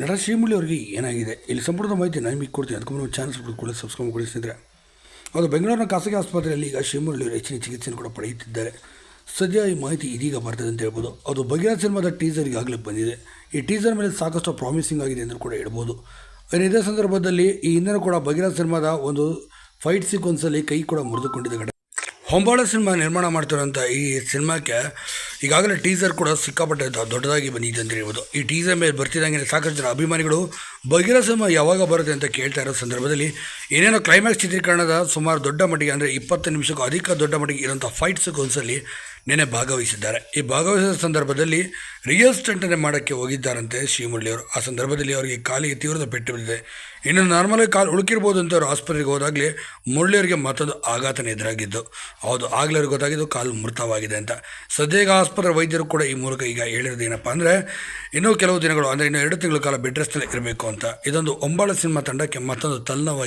ನಟ ಶ್ರೀಮುಳಿ ಅವರಿಗೆ ಏನಾಗಿದೆ? ಇಲ್ಲಿ ಸಂಪೂರ್ಣ ಮಾಹಿತಿ ನಾನು ನಿಮಗೆ ಕೊಡ್ತೀನಿ. ಅದಕ್ಕೂ ಮುನ್ನ ಚಾನಲ್ ಕೂಡ ಸಬ್ಸ್ಕ್ರೈಬ್ ಕೊಡಿಸಿದ್ರೆ ಅದು ಬೆಂಗಳೂರಿನ ಖಾಸಗಿ ಆಸ್ಪತ್ರೆಯಲ್ಲಿ ಈಗ ಶ್ರೀಮುರಳಿ ಅವರು ಹೆಚ್ಚಿನ ಚಿಕಿತ್ಸೆಯನ್ನು ಕೂಡ ಪಡೆಯುತ್ತಿದ್ದಾರೆ. ಸದ್ಯ ಈ ಮಾಹಿತಿ ಇದೀಗ ಬರ್ತದೆ ಅಂತ ಹೇಳ್ಬೋದು. ಅದು ಬಗೆಯ ಸಿನಿಮಾದ ಟೀಸರ್ ಈಗಾಗಲೇ ಬಂದಿದೆ. ಈ ಟೀಸರ್ ಮೇಲೆ ಸಾಕಷ್ಟು ಪ್ರಾಮಿಸಿಂಗ್ ಆಗಿದೆ ಅಂತ ಕೂಡ ಹೇಳ್ಬೋದು. ಇದೇ ಸಂದರ್ಭದಲ್ಲಿ ಈ ಹಿಂದಿನ ಕೂಡ ಭಗೀರಥ ಸಿನಿಮಾದ ಒಂದು ಫೈಟ್ ಸೀಕ್ವೆನ್ಸಲ್ಲಿ ಕೈ ಕೂಡ ಮುರಿದುಕೊಂಡಿದೆ ಘಟನೆ. ಹೊಂಬಾಳ ಸಿನಿಮಾ ನಿರ್ಮಾಣ ಮಾಡ್ತಿರೋಂಥ ಈ ಸಿನಿಮಾಕ್ಕೆ ಈಗಾಗಲೇ ಟೀಸರ್ ಕೂಡ ಸಿಕ್ಕಾಪಟ್ಟೆ ದೊಡ್ಡದಾಗಿ ಬಂದಿದೆ ಅಂತ ಹೇಳ್ಬೋದು ಈ ಟೀಸರ್ ಮೇಲೆ ಬರ್ತಿದ್ದಂಗೆ ಸಾಕಷ್ಟು ಜನ ಅಭಿಮಾನಿಗಳು ಭಗೀರ ಸಿನಿಮಾ ಯಾವಾಗ ಬರುತ್ತೆ ಅಂತ ಕೇಳ್ತಾ ಇರೋ ಸಂದರ್ಭದಲ್ಲಿ ಏನೇನೋ ಕ್ಲೈಮ್ಯಾಕ್ಸ್ ಚಿತ್ರೀಕರಣದ ಸುಮಾರು ದೊಡ್ಡ ಮಟ್ಟಿಗೆ ಅಂದರೆ ಇಪ್ಪತ್ತು ನಿಮಿಷಕ್ಕೂ ಅಧಿಕ ದೊಡ್ಡ ಮಟ್ಟಿಗೆ ಇರೋಂಥ ಫೈಟ್ ಸೀಕ್ವೆನ್ಸಲ್ಲಿ ನೆನೆ ಭಾಗವಹಿಸಿದ್ದಾರೆ. ಈ ಭಾಗವಹಿಸಿದ ಸಂದರ್ಭದಲ್ಲಿ ರಿಯಲ್ ಸ್ಟಂಟನ್ನೇ ಮಾಡೋಕ್ಕೆ ಹೋಗಿದ್ದಾರಂತೆ ಅವರು. ಆ ಸಂದರ್ಭದಲ್ಲಿ ಅವರಿಗೆ ಕಾಲಿಗೆ ತೀವ್ರದ ಪೆಟ್ಟು ಬಿದ್ದಿದೆ. ಇನ್ನು ನಾರ್ಮಲಾಗಿ ಕಾಲು ಉಳುಕಿರ್ಬೋದು ಅಂತ ಅವರು ಆಸ್ಪತ್ರೆಗೆ ಹೋದಾಗಲೇ ಮುರಳಿಯವರಿಗೆ ಮತ್ತೊಂದು ಆಘಾತನೇ ಎದುರಾಗಿದ್ದು. ಹೌದು, ಆಗಲೇ ಅವ್ರಿಗೆ ಗೊತ್ತಾಗಿದ್ದು ಕಾಲು ಮೃತವಾಗಿದೆ ಅಂತ. ಸದ್ಯ ಈಗ ಆಸ್ಪತ್ರೆ ವೈದ್ಯರು ಕೂಡ ಈ ಮೂಲಕ ಈಗ ಹೇಳಿರೋದು ಏನಪ್ಪ ಅಂದರೆ, ಇನ್ನೂ ಕೆಲವು ದಿನಗಳು, ಅಂದರೆ ಇನ್ನು ಎರಡು ತಿಂಗಳ ಕಾಲ ಬೆಡ್ ರೆಸ್ಟಲ್ಲಿ ಇರಬೇಕು ಅಂತ. ಇದೊಂದು ಒಂಬಾಳ ಸಿನಿಮಾ ತಂಡಕ್ಕೆ ಮತ್ತೊಂದು ತಲೆನೋವಾಗಿ